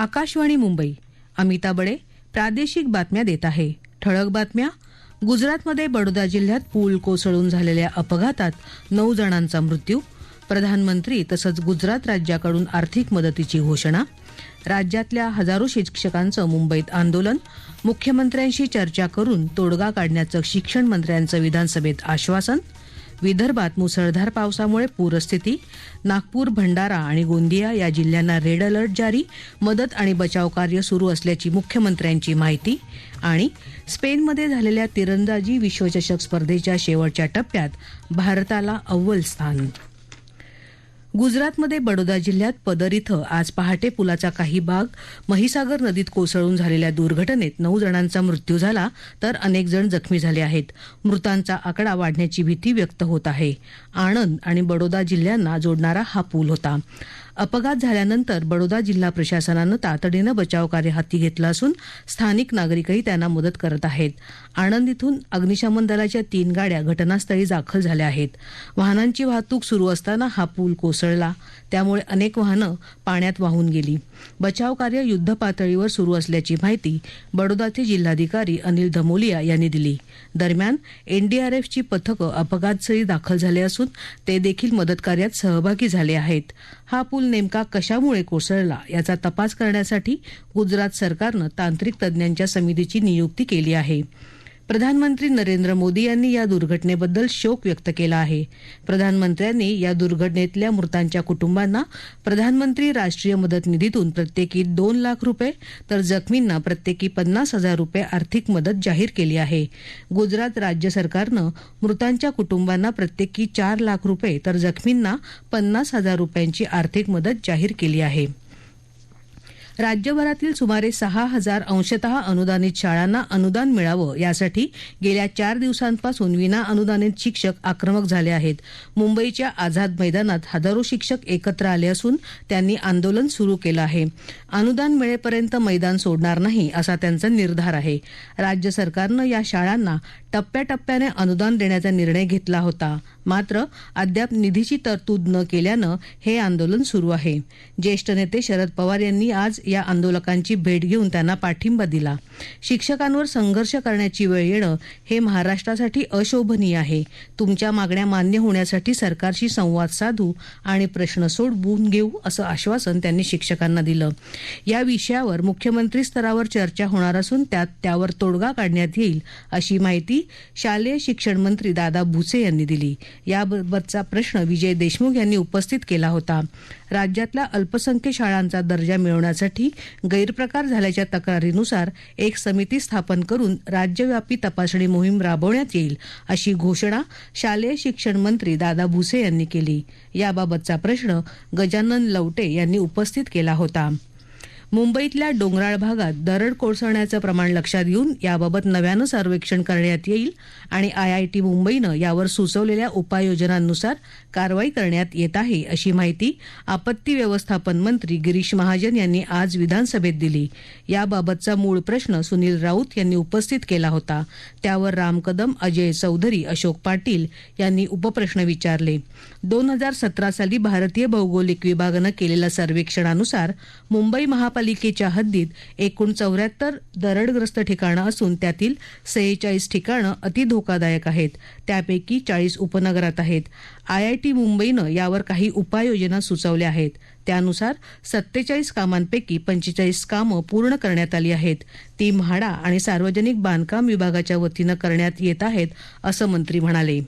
आकाशवाणी मुंबई. अमिता बडे प्रादेशिक बातम्या देत आहे. ठळक बातम्या. गुजरातमध्ये बडोदा जिल्ह्यात पूल कोसळून झालेल्या अपघातात नऊ जणांचा मृत्यू. प्रधानमंत्री तसंच गुजरात राज्याकडून आर्थिक मदतीची घोषणा. राज्यातल्या हजारो शिक्षकांचं मुंबईत आंदोलन. मुख्यमंत्र्यांशी चर्चा करून तोडगा काढण्याचं शिक्षण मंत्र्यांचं विधानसभेत आश्वासन. विदर्भात मुसळधार पावसामुळे पूरस्थिती. नागपूर भंडारा आणि गोंदिया या जिल्ह्यांना रेड अलर्ट जारी. मदत आणि बचाव कार्य सुरू असल्याची मुख्यमंत्र्यांची माहिती. आणि स्पेनमध्ये झालेल्या तिरंदाजी विश्वचषक स्पर्धेच्या शेवटच्या टप्प्यात भारताला अव्वल स्थान. गुजरातमध्ये बडोदा जिल्ह्यात पदर इथं आज पहाटे पुलाचा काही भाग महिसागर नदीत कोसळून झालेल्या दुर्घटनेत नऊ जणांचा मृत्यू झाला तर अनेक जण जखमी झाले आहेत. मृतांचा आकडा वाढण्याची भीती व्यक्त होत आहे. आणंद आणि बडोदा जिल्ह्यांना जोडणारा हा पूल होता. अपघात झाल्यानंतर बडोदा जिल्हा प्रशासनानं तातडीनं बचावकार्य हाती घेतलं असून स्थानिक नागरिकही त्यांना मदत करत आहेत. आणंद इथून अग्निशमन दलाच्या तीन गाड्या घटनास्थळी दाखल झाल्या आहेत. वाहनांची वाहतूक सुरू असताना हा पूल कोसळला. त्यामुळे अनेक वाहनं पाण्यात वाहून गेली. बचाव कार्य युद्धपातळीवर सुरू असल्याची माहिती बडोदाचे जिल्हाधिकारी अनिल धमोलिया यांनी दिली. दरम्यान एनडीआरएफची पथकं अपघातस्थळी दाखल झाले असून ते देखील मदत कार्यात सहभागी झाले आहेत. हा पूल नेमका कशामुळे कोसळला याचा तपास करण्यासाठी गुजरात सरकारनं तांत्रिक तज्ज्ञांच्या समितीची नियुक्ती केली आहे. प्रधानमंत्री नरेंद्र मोदी यांनी या दुर्घटनेबद्दल शोक व्यक्त केला आहे. प्रधानमंत्र्यांनी या दुर्घटनेतल्या मृतांच्या कुटुंबांना प्रधानमंत्री राष्ट्रीय मदत निधीतून प्रत्येकी दोन लाख रुपये तर जखमींना प्रत्येकी पन्नास हजार रुपये आर्थिक मदत जाहीर केली आहे. गुजरात राज्य सरकारनं मृतांच्या कुटुंबांना प्रत्येकी चार लाख रुपये तर जखमींना पन्नास हजार रुपयांची आर्थिक मदत जाहीर केली आहे. राज्यभरातील सुमारे सहा हजार अंशतः अनुदानित शाळांना अनुदान मिळावं यासाठी गेल्या चार दिवसांपासून विना अनुदानित शिक्षक आक्रमक झाले आहेत. मुंबईच्या आझाद मैदानात हजारो शिक्षक एकत्र आले असून त्यांनी आंदोलन सुरू केलं आहे. अनुदान मिळेपर्यंत मैदान सोडणार नाही असा त्यांचा निर्धार आहे. राज्य सरकारनं या शाळांना टप्प्याटप्प्याने अनुदान देण्याचा निर्णय घेतला होता. मात्र अद्याप निधीची तरतूद न केल्यानं हे आंदोलन सुरू आहे. ज्येष्ठ नेते शरद पवार यांनी आज या आंदोलकांची भेट घेऊन त्यांना पाठिंबा दिला. शिक्षकांवर संघर्ष करण्याची वेळ येणं हे महाराष्ट्रासाठी अशोभनीय आहे. तुमच्या मागण्या मान्य होण्यासाठी सरकारशी संवाद साधू आणि प्रश्न सोडवून घेऊ असं आश्वासन त्यांनी शिक्षकांना दिलं. या विषयावर मुख्यमंत्री स्तरावर चर्चा होणार असून त्यात त्यावर तोडगा काढण्यात येईल अशी माहिती शालेय शिक्षण मंत्री दादा भुसे यांनी दिली. याबाबतचा प्रश्न विजय देशमुख यांनी उपस्थित केला होता. राज्यातल्या अल्पसंख्य शाळांचा दर्जा मिळवण्यासाठी गैरप्रकार झाल्याच्या तक्रारीनुसार एक समिती स्थापन करून राज्यव्यापी तपासणी मोहीम राबवण्यात येईल अशी घोषणा शालेय शिक्षण मंत्री दादा भुसे यांनी केली. याबाबतचा प्रश्न गजानन लवटे यांनी उपस्थित केला होता. मुंबईतल्या डोंगराळ भागात दरड कोसळण्याचं प्रमाण लक्षात घेऊन याबाबत नव्यानं सर्वेक्षण करण्यात येईल आणि आयआयटी मुंबईनं यावर सुचवलेल्या उपाययोजनांनुसार कारवाई करण्यात येत आहे अशी माहिती आपत्ती व्यवस्थापन मंत्री गिरीश महाजन यांनी आज विधानसभेत दिली. याबाबतचा मूळ प्रश्न सुनील राऊत यांनी उपस्थित केला होता. त्यावर राम कदम अजय चौधरी अशोक पाटील यांनी उपप्रश्न विचारले. दोन हजार सतरा साली भारतीय भौगोलिक विभागानं केलेल्या सर्वेक्षणानुसार मुंबई महापालिकेच्या हद्दीत एकूण चौऱ्याहत्तर दरडग्रस्त ठिकाणं असून त्यातील सेहेचाळीस ठिकाणं अति धोकादायक आहेत. त्यापैकी चाळीस उपनगरात आहेत. आयआयटी मुंबईनं यावर काही उपाययोजना सुचवल्या आहेत. त्यानुसार सत्तेचाळीस कामांपैकी पंचेचाळीस कामं पूर्ण करण्यात आली आहेत. ती म्हाडा आणि सार्वजनिक बांधकाम विभागाच्या वतीनं करण्यात येत आहेत असं मंत्री म्हणाले.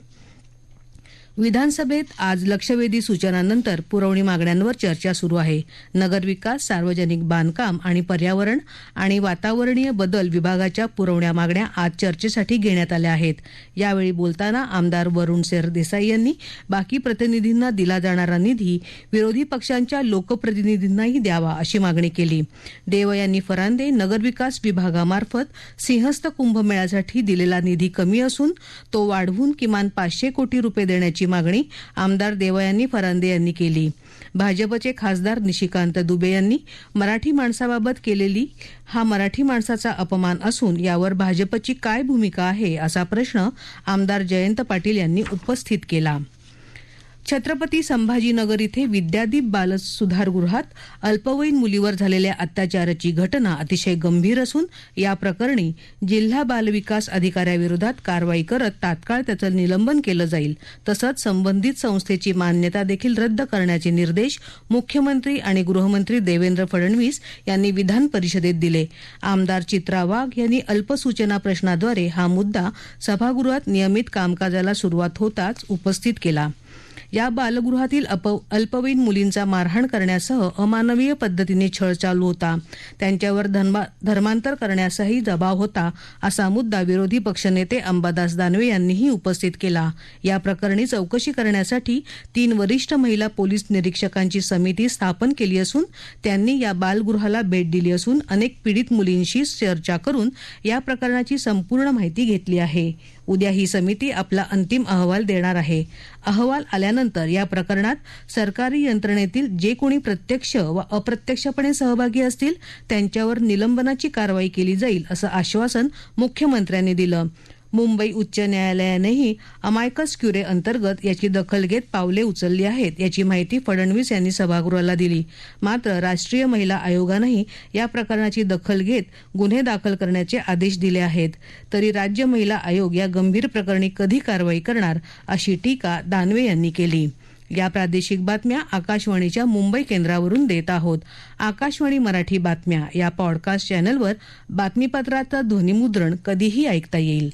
विधानसभेत आज लक्षवेधी सूचनांनंतर पुरवणी मागण्यांवर चर्चा सुरू आहे. नगरविकास सार्वजनिक बांधकाम आणि पर्यावरण आणि वातावरणीय बदल विभागाच्या पुरवण्या मागण्या आज चर्चेसाठी घेण्यात आल्या आहेत. यावेळी बोलताना आमदार वरुण सरदेसाई यांनी बाकी प्रतिनिधींना दिला जाणारा निधी विरोधी पक्षांच्या लोकप्रतिनिधींनाही द्यावा अशी मागणी केली. देव यांनी फरांदे नगरविकास विभागामार्फत सिंहस्थ कुंभमेळ्यासाठी दिलेला निधी कमी असून तो वाढवून किमान पाचशे कोटी रुपये देण्याची मागणी आमदार देवयानी फरांदे यांनी केली. भाजपचे खासदार निशिकांत दुबे यांनी मराठी माणसाबाबत केलेली हा मराठी माणसाचा अपमान असून यावर भाजपची काय भूमिका आहे असा प्रश्न आमदार जयंत पाटील यांनी उपस्थित केला. छत्रपती संभाजीनगर इथे विद्यादीप बाल सुधारगृहात अल्पवयीन मुलीवर झालेल्या अत्याचाराची घटना अतिशय गंभीर असून या प्रकरणी जिल्हा बालविकास अधिकाऱ्याविरोधात कारवाई करत तात्काळ त्याचं निलंबन केलं जाईल तसंच संबंधित संस्थेची मान्यता देखील रद्द करण्याचे निर्देश मुख्यमंत्री आणि गृहमंत्री देवेंद्र फडणवीस यांनी विधान परिषदेत दिले. आमदार चित्रा वाघ यांनी अल्पसूचना प्रश्नाद्वारे हा मुद्दा सभागृहात नियमित कामकाजाला सुरुवात होताच उपस्थित केला. या बालगृहातील अप अल्पवयीन मुलींचा मारहाण करण्यासह अमानवीय पद्धतीने छळ चालू होता. त्यांच्यावर धर्मा धर्मांतर करण्याचाही दबाव होता असा मुद्दा विरोधी पक्षनेते अंबादास दानवे यांनीही उपस्थित केला. या प्रकरणी चौकशी करण्यासाठी तीन वरिष्ठ महिला पोलीस निरीक्षकांची समिती स्थापन केली असून त्यांनी या बालगृहाला भेट दिली असून अनेक पीडित मुलींशी चर्चा करून या प्रकरणाची संपूर्ण माहिती घेतली आहे. उद्या ही समिती आपला अंतिम अहवाल देणार आहे. अहवाल आल्यानंतर या प्रकरणात सरकारी यंत्रणेतील जे कोणी प्रत्यक्ष व अप्रत्यक्षपणे सहभागी असतील त्यांच्यावर निलंबनाची कारवाई केली जाईल असं आश्वासन मुख्यमंत्र्यांनी दिलं. मुंबई उच्च न्यायालयानेही अमायकस क्युरे अंतर्गत याची दखल घेत पावले उचलली आहेत याची माहिती फडणवीस यांनी सभागृहाला दिली. मात्र राष्ट्रीय महिला आयोगानंही या प्रकरणाची दखल घेत गुन्हे दाखल करण्याचे आदेश दिले आहेत. तरी राज्य महिला आयोग या गंभीर प्रकरणी कधी कारवाई करणार अशी टीका दानवे यांनी केली. या प्रादेशिक बातम्या आकाशवाणीच्या मुंबई केंद्रावरून देत आहोत. आकाशवाणी मराठी बातम्या या पॉडकास्ट चॅनलवर बातमीपत्राचं ध्वनिमुद्रण कधीही ऐकता येईल.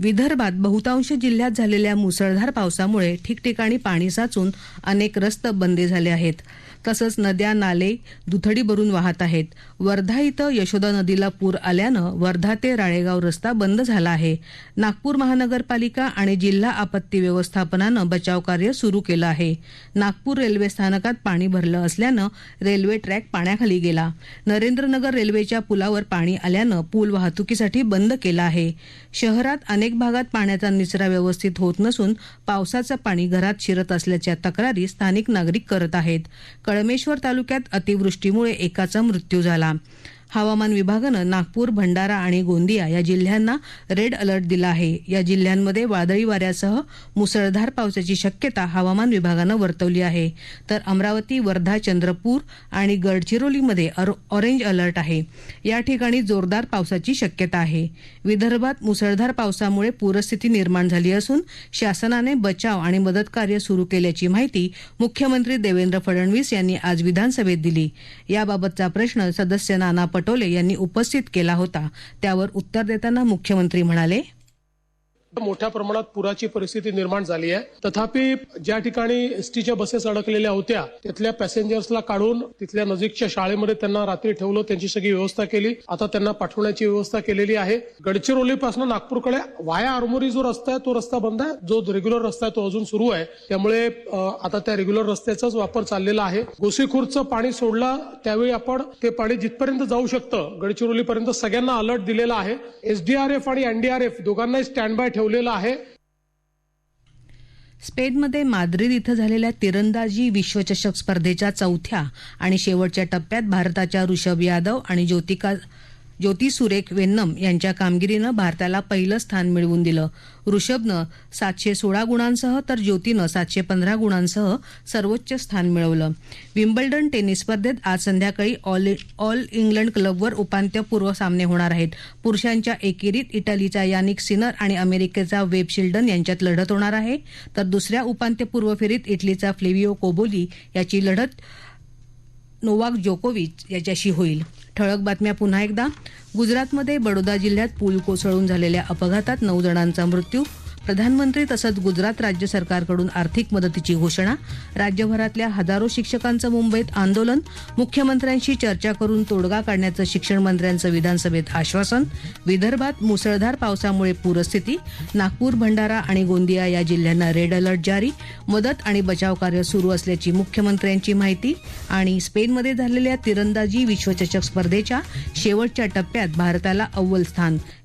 विदर्भात बहुतांश जिल्ह्यात झालेल्या मुसळधार पावसामुळे ठिकठिकाणी पाणी साचून अनेक रस्ते बंद झाले आहेत. तसंच नद्या नाले दुथडी भरून वाहत आहेत. वर्धा इथं यशोदा नदीला पूर आल्यानं वर्धा ते राळेगाव रस्ता बंद झाला आहे. नागपूर महानगरपालिका आणि जिल्हा आपत्ती व्यवस्थापनानं बचाव कार्य सुरू केलं आहे. नागपूर रेल्वे स्थानकात पाणी भरलं असल्यानं रेल्वे ट्रॅक पाण्याखाली गेला. नरेंद्रनगर रेल्वेच्या पुलावर पाणी आल्यानं पूल वाहतुकीसाठी बंद केला आहे. शहरात अनेक भागात पाण्याचा निचरा व्यवस्थित होत नसून पावसाचं पाणी घरात शिरत असल्याच्या तक्रारी स्थानिक नागरिक करत आहेत. कळमेश्वर तालुक्यात अतिवृष्टीमुळे एकाचा मृत्यू झाला. हवामान विभागानं नागपूर भंडारा आणि गोंदिया या जिल्ह्यांना रेड अलर्ट दिला आहे. या जिल्ह्यांमध्ये वादळी वाऱ्यासह मुसळधार पावसाची शक्यता हवामान विभागानं वर्तवली आहे. तर अमरावती वर्धा चंद्रपूर आणि गडचिरोलीमध्ये ऑरेंज अलर्ट आहे. या ठिकाणी जोरदार पावसाची शक्यता आहे. विदर्भात मुसळधार पावसामुळे पूरस्थिती निर्माण झाली असून शासनाने बचाव आणि मदत कार्य सुरू केल्याची माहिती मुख्यमंत्री देवेंद्र फडणवीस यांनी आज विधानसभेत दिली. याबाबतचा प्रश्न सदस्य नाना पटोले यांनी उपस्थित केला होता. त्यावर उत्तर देताना मुख्यमंत्री म्हणाले मोठ्या प्रमाणात पुराची परिस्थिती निर्माण झाली आहे. तथापि ज्या ठिकाणी एसटीच्या बसेस अडकलेल्या होत्या तिथल्या पॅसेंजर्सला काढून तिथल्या नजीकच्या शाळेमध्ये त्यांना रात्री ठेवलं त्यांची सगळी व्यवस्था केली. आता त्यांना पाठवण्याची व्यवस्था केलेली आहे. गडचिरोली पासून नागपूरकडे वाया आरमोरी जो रस्ता आहे तो रस्ता बंद आहे. जो रेग्युलर रस्ता आहे तो अजून सुरू आहे. त्यामुळे आता त्या रेग्युलर रस्त्याचाच वापर चाललेला आहे. गोसीखुर्दचं पाणी सोडलं त्यावेळी आपण ते पाणी जिथपर्यंत जाऊ शकतं गडचिरोलीपर्यंत सगळ्यांना अलर्ट दिलेला आहे. एसडीआरएफ आणि एनडीआरएफ दोघांनाही स्टँड बाय ठेवलेलं आहे. स्पेनमध्ये माद्रिद इथं झालेल्या तिरंदाजी विश्वचषक स्पर्धेच्या चौथ्या आणि शेवटच्या टप्प्यात भारताच्या ऋषभ यादव आणि ज्योतिका ज्योती सुरेख वेन्नम यांच्या कामगिरीनं भारताला पहिलं स्थान मिळवून दिलं. ऋषभनं सातशे सोळा गुणांसह तर ज्योतीनं सातशे पंधरा गुणांसह सर्वोच्च स्थान मिळवलं. विम्बल्डन टेनिस स्पर्धेत आज संध्याकाळी ऑल ऑल इंग्लंड क्लबवर उपांत्यपूर्व सामने होणार आहेत. पुरुषांच्या एकेरीत इटलीचा यानिक सिनर आणि अमेरिकेचा वेब शिल्डन यांच्यात लढत होणार आहे. तर दुसऱ्या उपांत्यपूर्व फेरीत इटलीचा फ्लेविओ कोबोली याची लढत नोवाक जोकोविच याच्याशी होईल. ठळक बातम्या पुन्हा एकदा. गुजरातमध्ये बडोदा जिल्ह्यात पूल कोसळून झालेल्या अपघातात नऊ जणांचा मृत्यू. प्रधानमंत्री तसंच गुजरात राज्य सरकारकडून आर्थिक मदतीची घोषणा राज्यभरातल्या हजारो शिक्षकांचं मुंबईत आंदोलन मुख्यमंत्र्यांशी चर्चा करून तोडगा काढण्याचं शिक्षण मंत्र्यांचं विधानसभेत आश्वासन विदर्भात मुसळधार पावसामुळे पूरस्थिती नागपूर भंडारा आणि गोंदिया या जिल्ह्यांना रेड अलर्ट जारी मदत आणि बचाव कार्य सुरू असल्याची मुख्यमंत्र्यांची माहिती आणि स्पेनमध्ये झालेल्या तिरंदाजी विश्वचषक स्पर्धेच्या शेवटच्या टप्प्यात भारताला अव्वल स्थान